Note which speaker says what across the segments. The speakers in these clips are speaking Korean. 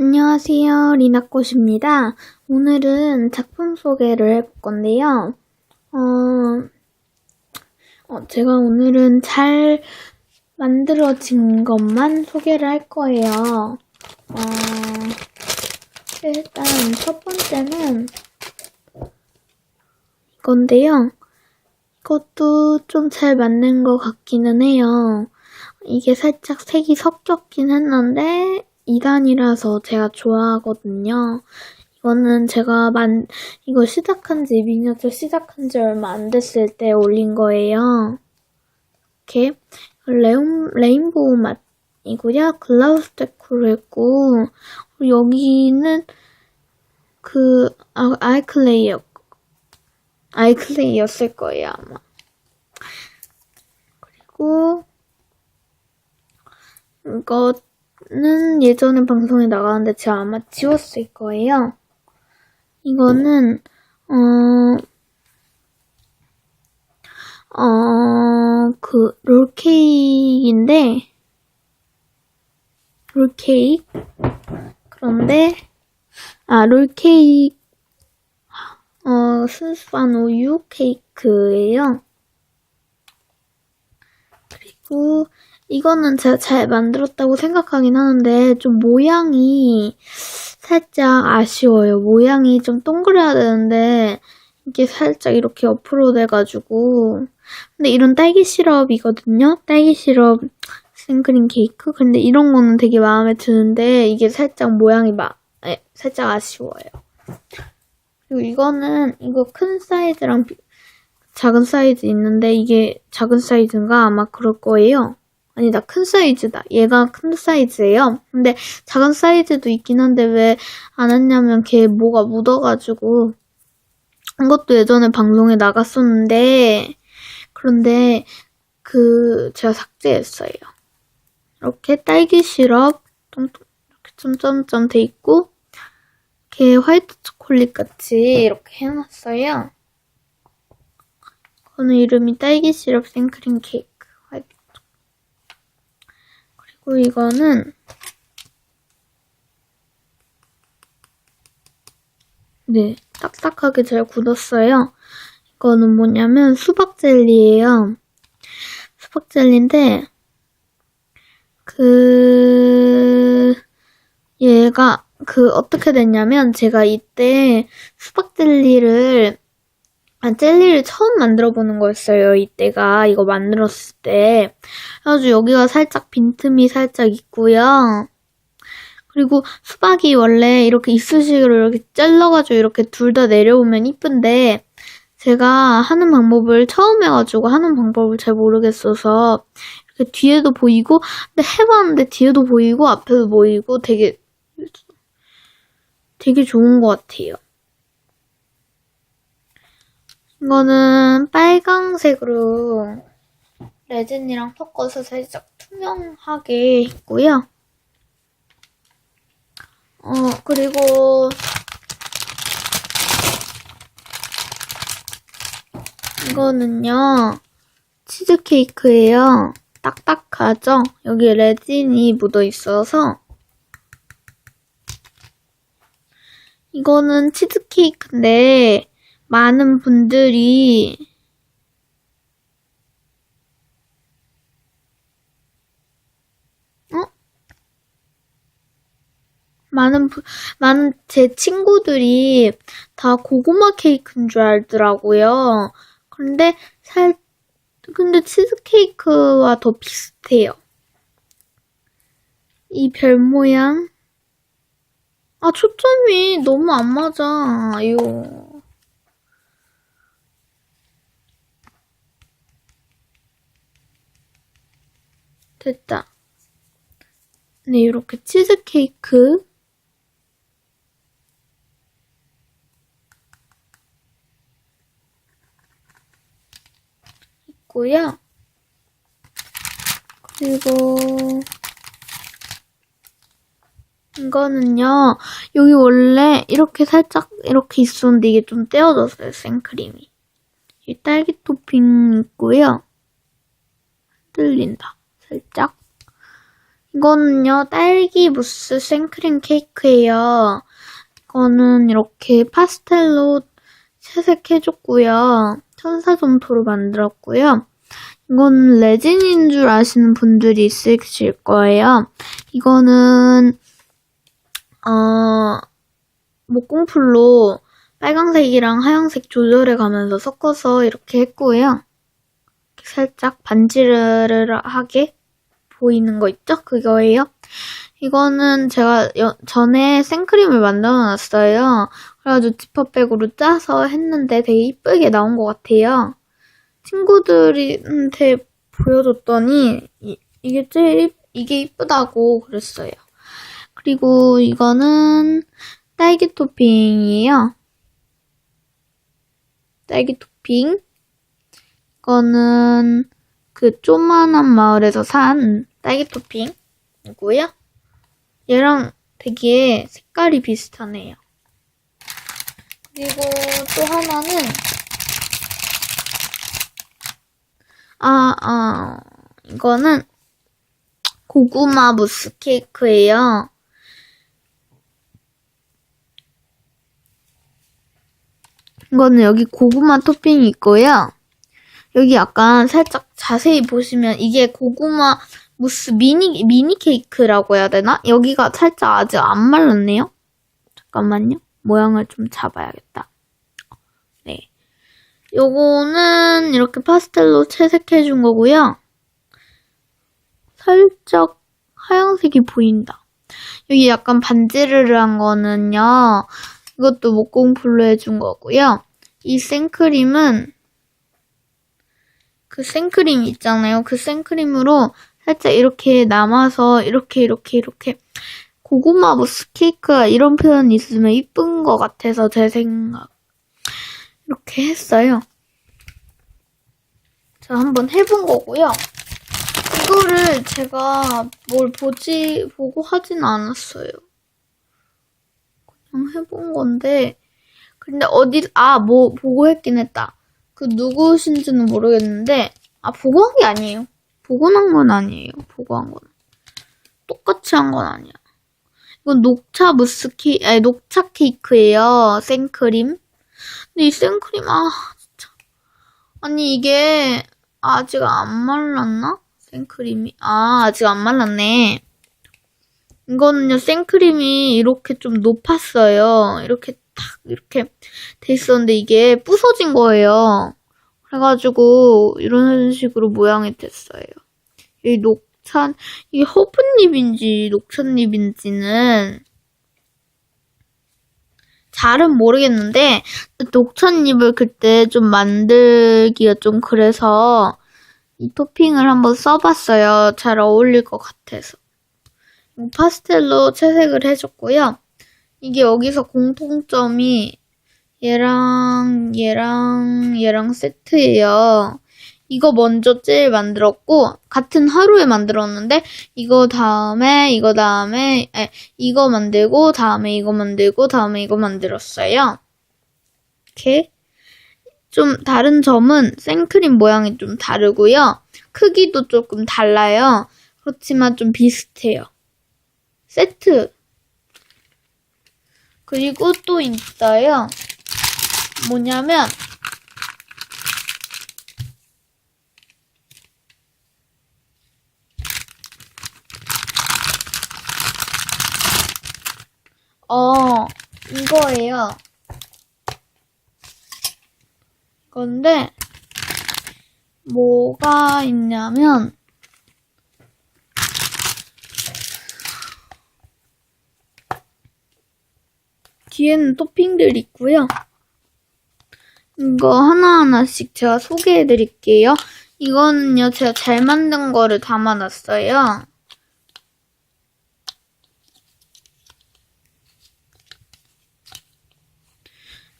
Speaker 1: 안녕하세요. 리나꽃입니다. 오늘은 작품 소개를 해볼 건데요. 어, 어, 제가 오늘은 잘 만들어진 것만 소개를 할 거예요. 어, 일단 첫 번째는 이건데요. 이것도 좀잘 만든 것 같기는 해요. 이게 살짝 색이 섞였긴 했는데 2단이라서 제가 좋아하거든요. 이거는 제가 만, 이거 시작한 지, 미니어처 시작한 지 얼마 안 됐을 때 올린 거예요. 이렇게, 레인, 레인보우 맛이고요. 글라우스 데코를 했고, 여기는 그, 아, 아이클레이어, 아이클레이였을 거예요, 아마. 그리고, 이거 는 예전에 방송에 나가는데 제가 아마 지웠을 거예요. 이거는 어, 어, 그 롤케이크인데 롤케이크 그런데 아 롤케이크 어 순수한 우유 케이크예요. 그리고 이거는 제가 잘 만들었다고 생각하긴 하는데 좀 모양이 살짝 아쉬워요. 모양이 좀 동그래야 되는데 이게 살짝 이렇게 옆으로 돼가지고 근데 이런 딸기 시럽이거든요. 딸기 시럽 생크림 케이크. 근데 이런 거는 되게 마음에 드는데 이게 살짝 모양이 막 네, 살짝 아쉬워요. 그리고 이거는 이거 큰 사이즈랑 비, 작은 사이즈 있는데 이게 작은 사이즈인가 아마 그럴 거예요. 아니다, 큰 사이즈다. 얘가 큰 사이즈예요. 근데 작은 사이즈도 있긴 한데 왜 안 했냐면 걔 뭐가 묻어가지고 이것도 예전에 방송에 나갔었는데 그런데 그 제가 삭제했어요. 이렇게 딸기 시럽 이렇게 점점점 돼 있고 걔 화이트 초콜릿 같이 이렇게 해놨어요. 그거는 이름이 딸기 시럽 생크림 케이크. 그리고 이거는 네, 딱딱하게 잘 굳었어요. 이거는 뭐냐면 수박 젤리예요. 수박 젤리인데 그 얘가 그 어떻게 됐냐면 제가 이때 수박 젤리를 아, 젤리를 처음 만들어 보는 거였어요. 이때가 이거 만들었을 때. 그래가지고 여기가 살짝 빈틈이 살짝 있고요. 그리고 수박이 원래 이렇게 이쑤시개로 이렇게 잘라가지고 이렇게 둘 다 내려오면 이쁜데 제가 하는 방법을 처음 해가지고 하는 방법을 잘 모르겠어서 이렇게 뒤에도 보이고 근데 해봤는데 뒤에도 보이고 앞에도 보이고 되게 되게 좋은 것 같아요. 이거는 빨강색으로 레진이랑 섞어서 살짝 투명하게 했고요. 어, 그리고 이거는요. 치즈케이크예요. 딱딱하죠? 여기 레진이 묻어 있어서 이거는 치즈케이크인데 많은 분들이 어? 많은 부, 많은 제 친구들이 다 고구마 케이크인 줄 알더라고요. 근데 살 근데 치즈케이크와 더 비슷해요. 이 별 모양 아 초점이 너무 안 맞아. 이거 됐다. 네, 이렇게 치즈케이크. 있고요. 그리고 이거는요. 여기 원래 이렇게 살짝 이렇게 있었는데 이게 좀 떼어졌어요. 생크림이. 이 딸기 토핑 있고요. 흔들린다. 살짝. 이거는요, 딸기 무스 생크림 케이크예요. 이거는 이렇게 파스텔로 채색해줬고요. 천사점토로 만들었고요. 이건 레진인 줄 아시는 분들이 있으실 거예요. 이거는 어 목공풀로 빨강색이랑 하얀색 조절해 가면서 섞어서 이렇게 했고요. 살짝 반지르르하게 보이는 거 있죠? 그거예요. 이거는 제가 여- 전에 생크림을 만들어 놨어요. 그래가지고 지퍼백으로 짜서 했는데 되게 이쁘게 나온 것 같아요. 친구들한테 보여줬더니 이, 게 제일 이- 이게 이쁘다고 그랬어요. 그리고 이거는 딸기 토핑이에요. 딸기 토핑. 이거는 그 조만한 마을에서 산 딸기 토핑이고요. 얘랑 되게 색깔이 비슷하네요. 그리고 또 하나는 아, 아, 이거는 고구마 무스 케이크예요. 이거는 여기 고구마 토핑이 있고요. 여기 약간 살짝 자세히 보시면 이게 고구마 무스 미니 미니 케이크라고 해야 되나? 여기가 살짝 아직 안 말랐네요. 잠깐만요. 모양을 좀 잡아야겠다. 네. 요거는 이렇게 파스텔로 채색해 준 거고요. 살짝 하얀색이 보인다. 여기 약간 반지르르한 거는요. 이것도 목공풀로 해준 거고요. 이 생크림은 그 생크림 있잖아요. 그 생크림으로 살짝 이렇게 남아서 이렇게 이렇게 이렇게 고구마 무스 케이크가 이런 표현이 있으면 이쁜 것 같아서 제 생각 이렇게 했어요. 자 한번 해본 거고요. 이거를 제가 뭘 보지 보고 하진 않았어요. 그냥 해본 건데 근데 어디 아 뭐 보고 했긴 했다. 그 누구신지는 모르겠는데 아 보고 한 게 아니에요. 난건 아니에요. 보고 한 건. 똑같이 한 건 아니야. 이건 녹차 무스 케 아니 녹차 케이크예요. 생크림. 근데 이 생크림 아 진짜 아니 이게 아직 안 말랐나? 생크림이 아 아직 안 말랐네. 이거는요 생크림이 이렇게 좀 높았어요. 이렇게 탁 이렇게 돼 있었는데 이게 부서진 거예요. 그래가지고 이런 식으로 모양이 됐어요. 이 녹차 이게 허브잎인지 녹찻잎인지는 잘은 모르겠는데 녹찻잎을 그때 좀 만들기가 좀 그래서 이 토핑을 한번 써봤어요. 잘 어울릴 것 같아서. 파스텔로 채색을 해줬고요. 이게 여기서 공통점이 얘랑 얘랑 얘랑 세트예요. 이거 먼저 제일 만들었고 같은 하루에 만들었는데 이거 다음에 이거 다음에 에, 이거 만들고 다음에 이거 만들고 다음에 이거 만들었어요. 이렇게 좀 다른 점은 생크림 모양이 좀 다르고요. 크기도 조금 달라요. 그렇지만 좀 비슷해요. 세트. 그리고 또 있어요. 뭐냐면 어 이거예요. 건데 뭐가 있냐면 뒤에는 토핑들이 있고요. 이거 하나하나씩 제가 소개해 드릴게요. 이거는요, 제가 잘 만든 거를 담아놨어요.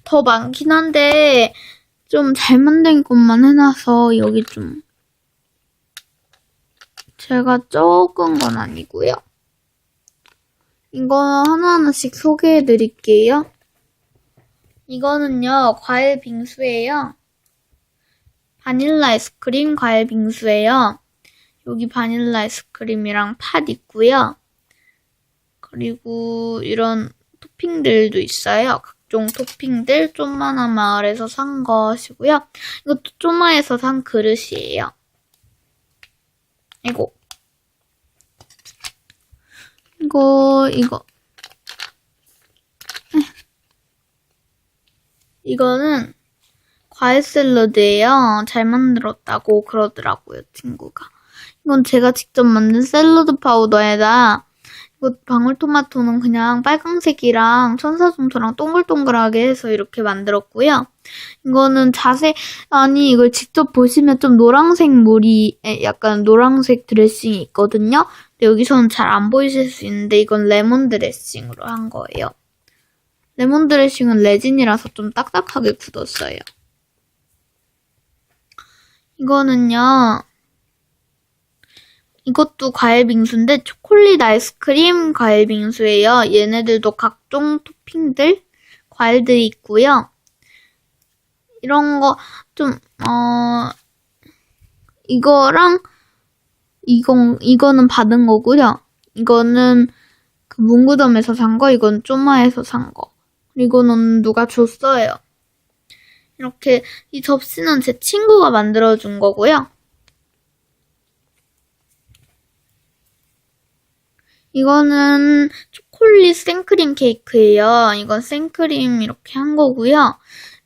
Speaker 1: 더 많긴 한데, 좀 잘 만든 것만 해놔서 여기 좀, 제가 적은 건 아니고요. 이거 하나하나씩 소개해 드릴게요. 이거는요, 과일 빙수예요. 바닐라 아이스크림 과일 빙수예요. 여기 바닐라 아이스크림이랑 팥 있고요. 그리고 이런 토핑들도 있어요. 각종 토핑들 쪼만한 마을에서 산 것이고요. 이것도 쪼마에서 산 그릇이에요. 이거 이거 이거 이거는 과일 샐러드예요. 잘 만들었다고 그러더라고요, 친구가. 이건 제가 직접 만든 샐러드 파우더에다 이거 방울토마토는 그냥 빨강색이랑 천사솜소랑 동글동글하게 해서 이렇게 만들었고요. 이거는 자세 아니 이걸 직접 보시면 좀 노란색 물이 에, 약간 노란색 드레싱이 있거든요. 근데 여기서는 잘 안 보이실 수 있는데 이건 레몬 드레싱으로 한 거예요. 레몬 드레싱은 레진이라서 좀 딱딱하게 굳었어요. 이거는요. 이것도 과일 빙수인데 초콜릿 아이스크림 과일 빙수예요. 얘네들도 각종 토핑들 과일들이 있고요. 이런 거 좀 어 이거랑 이건 이거는 받은 거고요. 이거는 그 문구점에서 산 거, 이건 쪼마에서 산 거. 이거는 누가 줬어요. 이렇게 이 접시는 제 친구가 만들어준 거고요. 이거는 초콜릿 생크림 케이크예요. 이건 생크림 이렇게 한 거고요.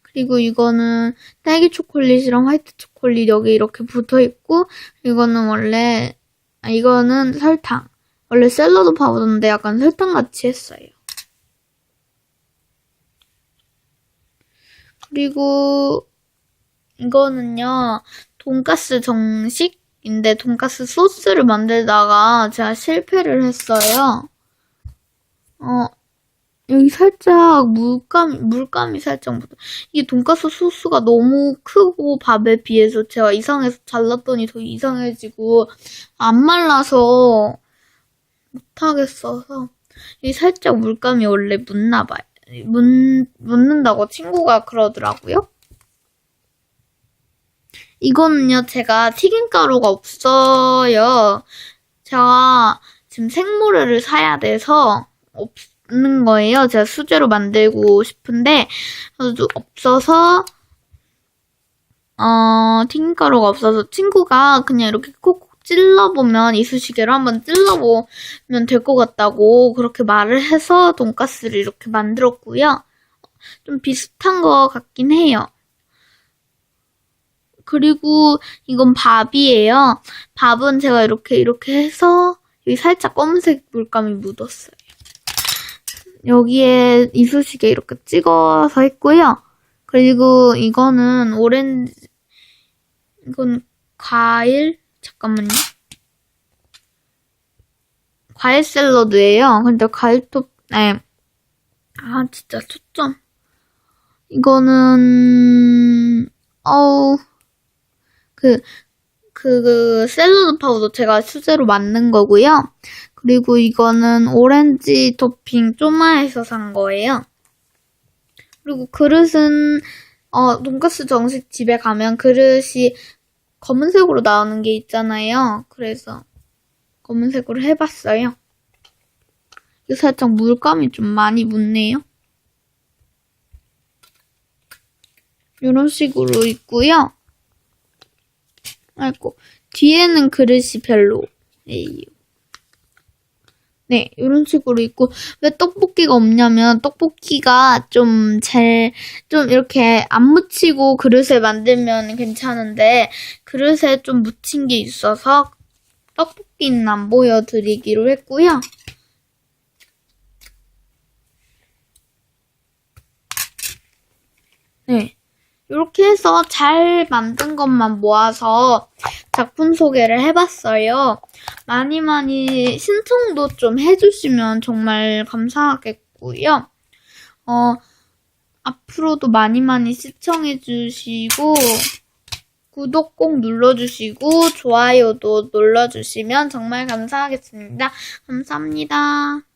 Speaker 1: 그리고 이거는 딸기 초콜릿이랑 화이트 초콜릿 여기 이렇게 붙어 있고, 이거는 원래, 아, 이거는 설탕. 원래 샐러드 파우더인데 약간 설탕 같이 했어요. 그리고 이거는요, 돈가스 정식인데 돈가스 소스를 만들다가 제가 실패를 했어요. 어, 여기 살짝 물감, 물감이 살짝 묻어. 이게 돈가스 소스가 너무 크고 밥에 비해서 제가 이상해서 잘랐더니 더 이상해지고 안 말라서 못하겠어서 이 살짝 물감이 원래 묻나 봐요. 묻, 묻는다고 친구가 그러더라고요. 이거는요, 제가 튀김가루가 없어요. 제가 지금 생모래를 사야 돼서 없는 거예요. 제가 수제로 만들고 싶은데, 없어서, 어, 튀김가루가 없어서 친구가 그냥 이렇게 콕콕 찔러보면 이쑤시개로 한번 찔러보면 될 것 같다고 그렇게 말을 해서 돈가스를 이렇게 만들었고요. 좀 비슷한 것 같긴 해요. 그리고 이건 밥이에요. 밥은 제가 이렇게 이렇게 해서 여기 살짝 검은색 물감이 묻었어요. 여기에 이쑤시개 이렇게 찍어서 했고요. 그리고 이거는 오렌지 이건 과일 잠깐만요. 과일 샐러드예요. 근데 과일 톱, 네. 아, 진짜 초점. 이거는, 어우, 그, 그, 그, 샐러드 파우더 제가 수제로 만든 거고요. 그리고 이거는 오렌지 토핑 쪼마에서 산 거예요. 그리고 그릇은, 어, 돈가스 정식 집에 가면 그릇이 검은색으로 나오는 게 있잖아요. 그래서 검은색으로 해봤어요. 이거 살짝 물감이 좀 많이 묻네요. 이런 식으로 있고요. 아이고 뒤에는 그릇이 별로예요. 네, 이런 식으로 있고, 왜 떡볶이가 없냐면, 떡볶이가 좀 잘, 좀 이렇게 안 묻히고 그릇에 만들면 괜찮은데, 그릇에 좀 묻힌 게 있어서, 떡볶이는 안 보여드리기로 했고요. 네. 이렇게 해서 잘 만든 것만 모아서 작품 소개를 해봤어요. 많이 많이 신청도 좀 해주시면 정말 감사하겠고요. 어, 앞으로도 많이 많이 시청해주시고, 구독 꼭 눌러주시고, 좋아요도 눌러주시면 정말 감사하겠습니다. 감사합니다.